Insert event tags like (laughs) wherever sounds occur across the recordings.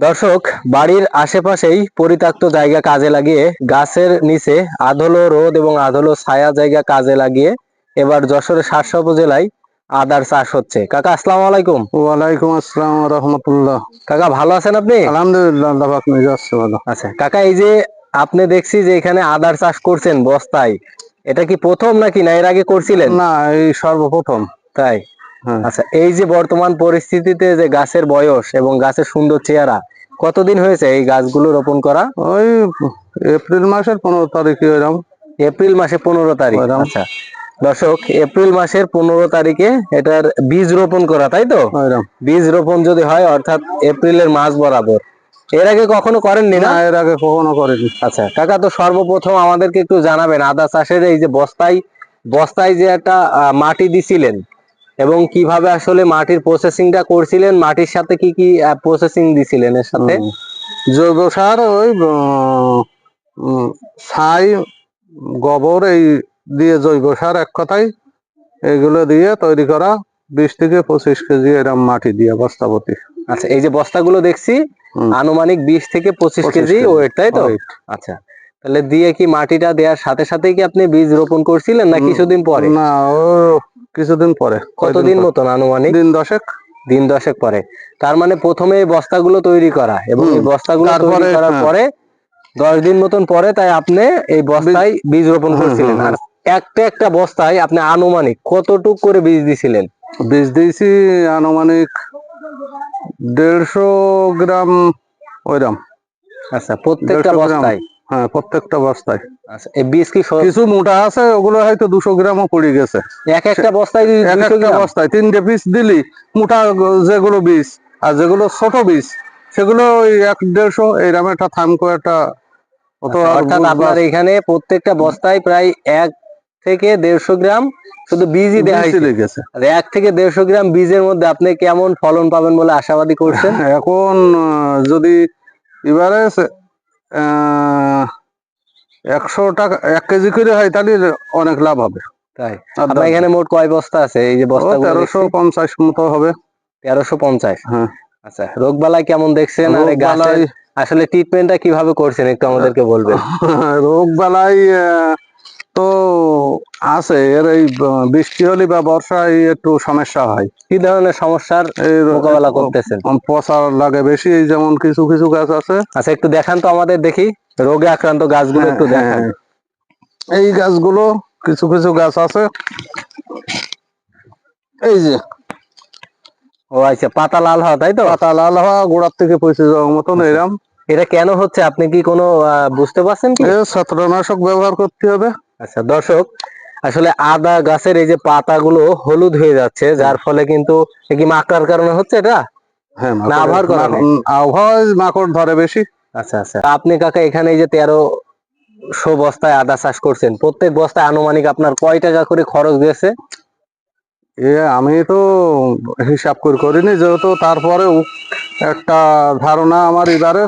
দর্শক বাড়ির আশেপাশেই পরিত্যক্ত জায়গা কাজে লাগিয়ে গাছের নিচে আধলো রোদ এবং আধলো ছায়া জায়গা কাজে লাগিয়ে এবার যশোরের শার্শা উপজেলায় আদার চাষ হচ্ছে। কাকা আসসালামু আলাইকুম। ওয়ালাইকুম আসসালাম রহমতুল্লাহ। কাকা ভালো আছেন আপনি? আলহামদুলিল্লাহ পাক ভালো। আচ্ছা কাকা এই যে আপনি দেখছি যে এখানে আদার চাষ করছেন বস্তায় এটা কি প্রথম নাকি না এর আগে করছিলেন? না এই সর্বপ্রথম। তাই। আচ্ছা এই যে বর্তমান পরিস্থিতিতে যে গাছের বয়স এবং গাছের সুন্দর চেহারা কতদিন হয়েছে এই গাছগুলো রোপণ করা? ওই এপ্রিল মাসের পনেরো তারিখে এরকম এপ্রিল মাসে পনেরো তারিখ আচ্ছা। দর্শক এপ্রিল মাসের পনেরো তারিখে এটার বীজ রোপণ করা তাই তো? বীজ রোপণ যদি হয় অর্থাৎ এপ্রিলের মাস বরাবর। এর আগে কখনো করেননি না? এর আগে কখনো করেনি। আচ্ছা কাকা তো সর্বপ্রথম আমাদেরকে একটু জানাবেন আদা চাষের এই যে বস্তায় বস্তায় যে একটা মাটি দিছিলেন এবং কীভাবে আসলে মাটির প্রসেসিংটা করছিলেন মাটির সাথে কি কি প্রসেসিং দিছিলেন এর সাথে? জৈব সার ওই ছাই গোবর এই দিয়ে জৈব সার এক কথাই এগুলো দিয়ে তৈরি করা বিশ থেকে পঁচিশ কেজি এরকম মাটি দিয়ে বস্তাপতি আচ্ছা এই যে বস্তাগুলো দেখছি আনুমানিক বিশ থেকে পঁচিশ কেজি। ওয়েট তাই তো। আচ্ছা তাহলে দিয়ে কি মাটিটা দেওয়ার সাথে সাথে কি আপনি বীজ রোপণ করছিলেন না কিছুদিন পরে? না ও কিছুদিন পরে কতদিন মতন আনুমানিক? দিন দশেক। দিন দশেক পরে। তার মানে প্রথমে এই বস্তাগুলো তৈরি করা এবং এই বস্তাগুলো তৈরি করার হ্যাঁ। পরে দশ দিন মতন পরে তাই আপনি এই বস্তায় বীজ রোপণ করছিলেন। আর একটা একটা বস্তায় আপনি আনুমানিক কতটুক করে বীজ দিছিলেন? বীজ দিয়েছি আনুমানিক দেড়শো গ্রাম ওইরাম আচ্ছা প্রত্যেকটা বস্তায়? হ্যাঁ প্রত্যেকটা বস্তায়। আচ্ছা এই বীজ কি কিছু মোটা আছে ওগুলো হয়তো দুশো গ্রামও পড়ে গেছে। এক একটা বস্তায় এক 200 একটা? বস্তায় তিনটে পিস দিলি মোটা যেগুলো বীজ আর যেগুলো ছোট বীজ সেগুলো ওই এক দেড়শো এইরকম একটা থামকো একটা আচ্ছা, অর্থাৎ আপনার এখানে প্রত্যেকটা বস্তায় প্রায় এক থেকে দেড়শো গ্রাম শুধু বীজই দেওয়া হয়েছে। এক থেকে দেড়শো গ্রাম বীজের মধ্যে আপনি কেমন ফলন পাবেন বলে আশাবাদী করছেন? এখন যদি এবারে একশো টাকা এক কেজি করে হয় তাহলে অনেক লাভ হবে। তাই? আপনার এখানে মোট কয় বস্তা আছে? এই যে বস্তা তেরোশো পঞ্চাশ মতো হবে। তেরোশো পঞ্চাশ? হ্যাঁ। আচ্ছা রোগ বালাই কেমন দেখছেন? আর এই গাছের আসলে ট্রিটমেন্টটা কীভাবে করছেন? একটু আমাদেরকে বলবেন। (laughs) রোগ বালাই আহ, তো আছে এর এই বৃষ্টি হলে বা বর্ষায় একটু সমস্যা হয়। কি ধরনের সমস্যার মোকাবেলা করতেছেন? প- পচা লাগে বেশি যেমন কিছু কিছু গাছ আছে। আচ্ছা একটু দেখান তো আমাদের দেখি রোগে আক্রান্ত গাছগুলো একটু হ্যাঁ, দেখান। হ্যাঁ। এই গাছগুলো কিছু কিছু গাছ আছে। এই যে। ও আচ্ছা পাতা লাল হওয়া তাই তো? পাতা লাল হওয়া গোড়ার থেকে পচে যাওয়ার মতন এরম। এটা কেন হচ্ছে? আপনি কি কোনো বুঝতে পারছেন কি? ছত্রনাশক ব্যবহার করতে হবে। আচ্ছা দর্শক আসলে আদা গাছের এই যে পাতাগুলো হলুদ হয়ে যাচ্ছে যার ফলে কিন্তু কি মাকড়ার কারণে হচ্ছে এটা? হ্যাঁ না, আবহাওয়ার কারণে? আবহাওয়ায় মাকড় ধরে বেশি। আচ্ছা আচ্ছা। আপনি কাকা এখানে এই যে তেরো শো বস্তায় আদা চাষ করছেন প্রত্যেক বস্তায় আনুমানিক আপনার কয় টাকা করে খরচ গেছে এ আমি তো হিসাব করে করিনি যেহেতু তারপরেও একটা ধারণা আমার এবারে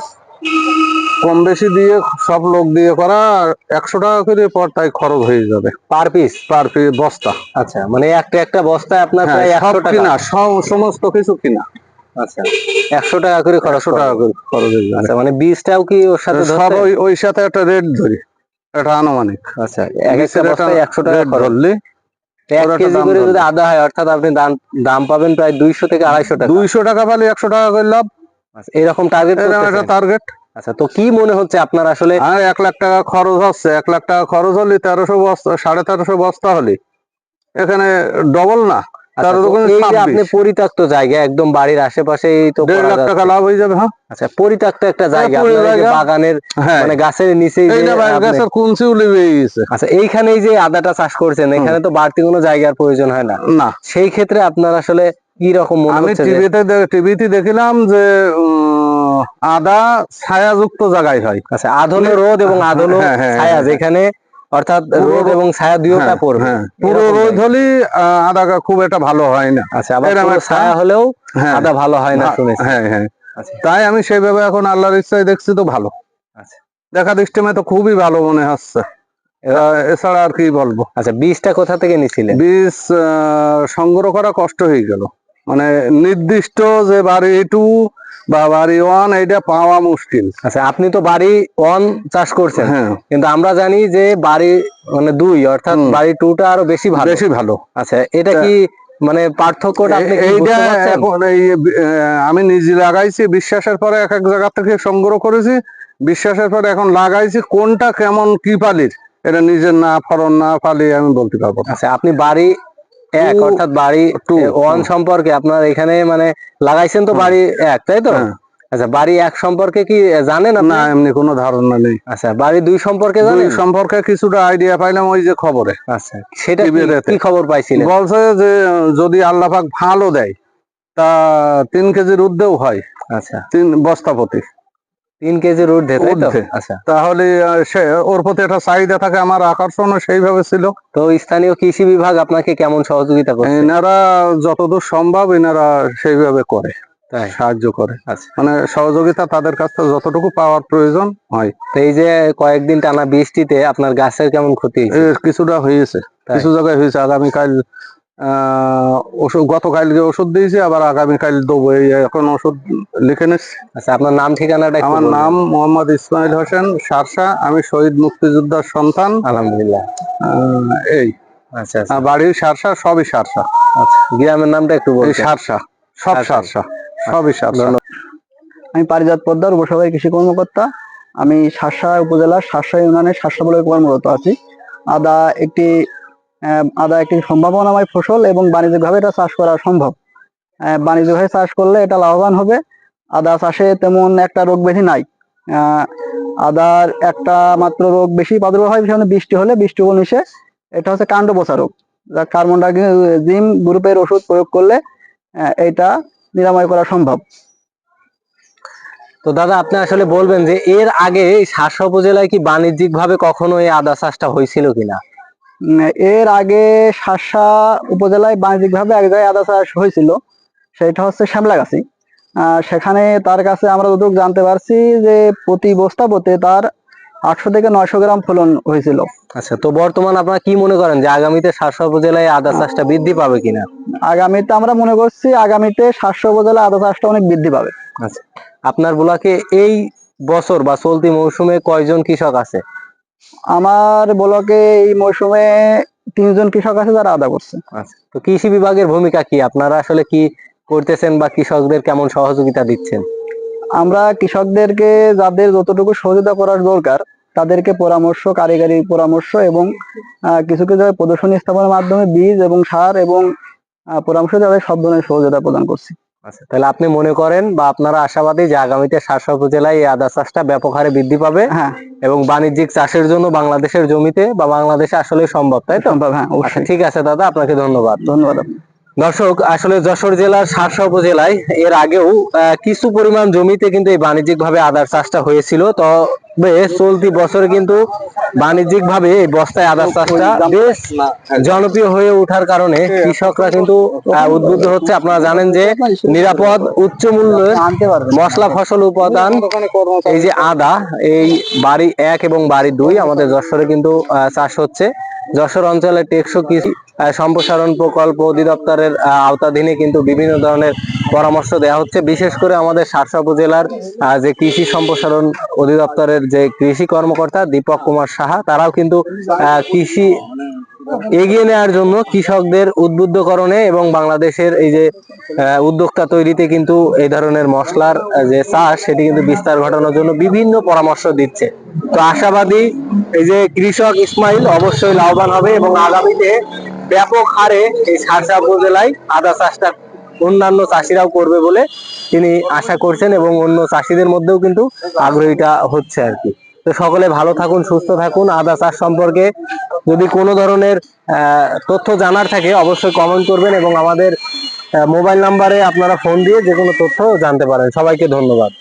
কম বেশি দিয়ে সব লোক দিয়ে করা একশো টাকা করে পর তাই খরচ হয়ে যাবে। Per piece? পার পি- বস্তা। আচ্ছা মানে একটা একটা বস্তায় আপনার হ্যাঁ, প্রায় সব একশো টাকা। কিনা সব সমস্ত কিছু কিনা। আচ্ছা একশো টাকা করে খরচ টাকা টাকা করে খরচ হয়ে যাবে। আচ্ছা মানে বীজটাও কি ওর সাথে সব ওই ওই সাথে একটা রেট ধরি এটা আনুমানিক। আচ্ছা এক একটা বস্তায় একশো টাকা এক কেজি করে যদি আদা হয় অর্থাৎ আপনি দাম দাম পাবেন প্রায় দুইশো থেকে আড়াইশো টাকা। দুইশো টাকা পালি একশো টাকা করে লাভ। আচ্ছা, এরকম টার্গেট টার্গেট আচ্ছা তো কি মনে হচ্ছে আপনার আসলে? আর এক লাখ টাকা খরচ হচ্ছে এক লাখ টাকা খরচ হলে তেরোশো বস্তা সাড়ে তেরোশো বস্তা হলে। এখানে ডবল না আচ্ছা, তেরো তো দোকানে এই যে আপনি পরিত্যক্ত জায়গা একদম বাড়ির আশেপাশেই তো দেড় লাখ টাকা লাভ হয়ে যাবে হ্যাঁ। আচ্ছা পরিত্যক্ত একটা জায়গা পুরো আপনার এই যে জায়গা। বাগানের হ্যাঁ। মানে গাছের নিচেই যে এইটা গাছের কুঞ্চি উলিবে গেছে। আচ্ছা এইখানেই যে আদাটা চাষ করছেন এখানে তো বাড়তি কোনো জায়গার প্রয়োজন হয় না। না। সেই ক্ষেত্রে আপনার আসলে কি রকম মনে হচ্ছে টিভিতে টিভিতে দেখিলাম যে আদা ছায়াযুক্ত জায়গায় হয়। আচ্ছা আধলো রোদ এবং আধলো হ্যাঁ, হ্যাঁ, ছায়া হ্যাঁ। যেখানে অর্থাৎ রোদ এবং ছায়া দুইটা হ্যাঁ, পড়বে। হ্যাঁ। পুরো রোদ। হলে আদা খুব একটা ভালো হয় না। আচ্ছা আবার একটা- ছায়া হলেও হ্যাঁ। আদা ভালো হয় না শুনেছি। হ্যাঁ হ্যাঁ। আচ্ছা। তাই আমি সেইভাবে এখন আল্লাহর ইচ্ছায় দেখছি তো ভালো। আচ্ছা। দেখা দৃষ্টিমে তো খুবই ভালো মনে হচ্ছে। এছাড়া আর কি বলব? আচ্ছা বীজটা কোথা থেকে নিছিলেন বীজ আহ, সংগ্রহ করা কষ্ট হয়ে গেল। মানে নির্দিষ্ট যে বাড়ি টু বা বাড়ি ওয়ান এইটা পাওয়া মুশকিল। আচ্ছা আপনি তো বাড়ি ওয়ান চাষ করছেন। হ্যাঁ। কিন্তু আমরা জানি যে বাড়ি মানে দুই অর্থাৎ বাড়ি টুটা আরও বেশি ভালো। বেশি ভালো। আচ্ছা এটা কি মানে পার্থক্যটা আপনি এইটা এখন এই আমি নিজে লাগাইছি বিশ্বাসের পরে এক এক জায়গা থেকে সংগ্রহ করেছি। বিশ্বাসের পরে এখন লাগাইছি কোনটা কেমন কি পালির এটা নিজের না ফলন না পালি আমি বলতে পারব আচ্ছা আপনি বাড়ি এক অর্থাৎ বাড়ি two, ওয়ান সম্পর্কে আপনার এখানে মানে লাগাইছেন তো বাড়ি এক তাই তো? হ্যাঁ। আচ্ছা বাড়ি এক সম্পর্কে কি জানেন আপনি? না এমনি কোনো ধারণা নেই। আচ্ছা বাড়ি দুই সম্পর্কে জানেন? সম্পর্কে কিছুটা আইডিয়া পাইলাম ওই যে খবরে। আচ্ছা সেটা কি- খবর পাইছিলেন? বলছে যে যদি আল্লাহ পাক ভালো দেয় তা তিন কেজির ঊর্ধ্বেও হয়। আচ্ছা। তিন বস্তা প্রতি তিন কেজির ঊর্ধ্বে তাই তো? আচ্ছা। তাহলে ওর প্রতি একটা চাহিদা থাকে আমার আকর্ষণও সেইভাবে ছিল। তো স্থানীয় কৃষি বিভাগ আপনাকে কেমন সহযোগিতা করছে? এনারা যতদূর সম্ভব এনারা সেইভাবে করে সাহায্য করে। আচ্ছা। মানে সহযোগিতা তাদের কাছ থেকে যতটুকু পাওয়ার প্রয়োজন হয়। তো এই যে কয়েকদিন টানা বৃষ্টিতে আপনার গাছের কেমন ক্ষতি হয়েছে? কিছুটা হয়েছে? কিছু জায়গায় হয়েছে। আগামীকাল ওষুধ গতকালকে ওষুধ দিয়েছি আবার আগামীকাল দেবো। এই এখন ওষুধ লিখে নিচ্ছি। আচ্ছা আপনার নাম ঠিকানাটা আমার নাম মোহাম্মদ ইসমাইল হোসেন সারসা আমি শহীদ মুক্তিযোদ্ধার সন্তান। আলহামদুলিল্লাহ। এই। আচ্ছা আচ্ছা। বাড়ির সারসা সবই সারসা। আচ্ছা গ্রামের নামটা একটু বলবেন সারসা সব সারসা। সারসা সবই সারসা। আমি পারিজাত পদ্মার উপসভায় কৃষি কর্মকর্তা। আমি শাসা উপজেলার শাসা ইউনিয়নের শাসা বলে কর্মরত আছি। আদা একটি আদা একটি সম্ভাবনাময় ফসল এবং বাণিজ্যিকভাবে এটা চাষ করা সম্ভব। বাণিজ্যিকভাবে চাষ করলে এটা লাভবান হবে। আদা চাষে তেমন একটা রোগ ব্যাধি নাই। আদার একটা মাত্র রোগ বেশি প্রাদুর্ভাব হয় সেখানে বৃষ্টি হলে বৃষ্টি উপনিষে এটা হচ্ছে কাণ্ড পচা রোগ। যা কার্বন জিম গ্রুপের ওষুধ প্রয়োগ করলে এটা নিরাময় করা সম্ভব। তো দাদা, আপনি আসলে বলবেন যে এর আগে এই শাসা উপজেলায় কি বাণিজ্যিক ভাবে কখনো এই আদা চাষটা হয়েছিল কিনা? এর আগে শাসা উপজেলায় বাণিজ্যিকভাবে এক জায়গায় আদা চাষ হয়েছিল সেটা হচ্ছে শ্যামলাগাছি। সেখানে তার কাছে আমরা যতটুকু জানতে পারছি যে প্রতি বস্তা প্রতি তার আটশো থেকে নয়শো গ্রাম ফলন হয়েছিল। আচ্ছা তো বর্তমান আপনারা কি মনে করেন যে আগামীতে শাসা উপজেলায় আদা চাষটা বৃদ্ধি পাবে কিনা? আগামীতে আমরা মনে করছি আগামীতে শাসা উপজেলায় আদা চাষটা অনেক বৃদ্ধি পাবে। আচ্ছা আপনার ব্লকে এই বছর বা চলতি মৌসুমে কয়জন কৃষক আছে? আমার ব্লকে এই মৌসুমে তিনজন কৃষক আছে যারা আদা করছে। আচ্ছা তো কৃষি বিভাগের ভূমিকা কি? আপনারা আসলে কি করতেছেন বা কৃষকদের কেমন সহযোগিতা দিচ্ছেন? আমরা কৃষকদেরকে যাদের যতটুকু সহযোগিতা করার দরকার তাদেরকে পরামর্শ কারিগরি পরামর্শ এবং কিছু কিছু প্রদর্শনী স্থাপনের মাধ্যমে বীজ এবং সার এবং পরামর্শ তাদের সব ধরনের সহযোগিতা প্রদান করছি। তাহলে আপনি মনে করেন বা আপনারা আশাবাদী যে আগামীতে শাসা উপজেলায় এই আদা চাষটা ব্যাপক হারে বৃদ্ধি পাবে হ্যাঁ। এবং বাণিজ্যিক চাষের জন্য বাংলাদেশের জমিতে বা বাংলাদেশে আসলে সম্ভব তাই তো? হ্যাঁ আচ্ছা ঠিক আছে দাদা আপনাকে ধন্যবাদ। ধন্যবাদ। দর্শক আসলে যশোর জেলার সারসা উপজেলায় এর আগেও কিছু পরিমাণ জমিতে কিন্তু এই বাণিজ্যিক ভাবে আদার চাষটা হয়েছিল। তবে চলতি বছরে কিন্তু বাণিজ্যিক ভাবে এই বস্তায় আদার চাষটা বেশ জনপ্রিয় হয়ে ওঠার কারণে কৃষকরা কিন্তু উদ্বুদ্ধ হচ্ছে। আপনারা জানেন যে নিরাপদ, উচ্চ মূল্যের মশলা ফসল উপাদান, এই যে আদা, এই বাড়ি এক এবং বাড়ি দুই আমাদের যশোরে কিন্তু চাষ হচ্ছে। যশোর অঞ্চলে টেকসো কৃষি সম্প্রসারণ প্রকল্প অধিদপ্তরের আওতাধীনে কিন্তু বিভিন্ন ধরনের পরামর্শ দেওয়া হচ্ছে। বিশেষ করে আমাদের সারসা উপজেলার যে কৃষি সম্প্রসারণ অধিদপ্তরের যে কৃষি কর্মকর্তা দীপক কুমার সাহা, তারাও কিন্তু কৃষি এগিয়ে নেওয়ার জন্য কৃষকদের উদ্বুদ্ধকরণে এবং বাংলাদেশের এই যে উদ্যোক্তা তৈরিতে কিন্তু এই ধরনের মশলার যে চাষ, সেটি কিন্তু বিস্তার ঘটানোর জন্য বিভিন্ন পরামর্শ দিচ্ছে। তো আশাবাদী এই যে কৃষক ইসমাইল অবশ্যই লাভবান হবে এবং আগামীতে ব্যাপক হারে এই সারসা উপজেলায় আদা চাষটা অন্যান্য চাষিরাও করবে বলে তিনি আশা করছেন এবং অন্য চাষিদের মধ্যেও কিন্তু আগ্রহীটা হচ্ছে আর কি। তো সকলে ভালো থাকুন, সুস্থ থাকুন। আদা চাষ সম্পর্কে যদি কোনো ধরনের তথ্য জানার থাকে অবশ্যই কমেন্ট করবেন এবং আমাদের মোবাইল নাম্বারে আপনারা ফোন দিয়ে যে কোনো তথ্য জানতে পারেন। সবাইকে ধন্যবাদ।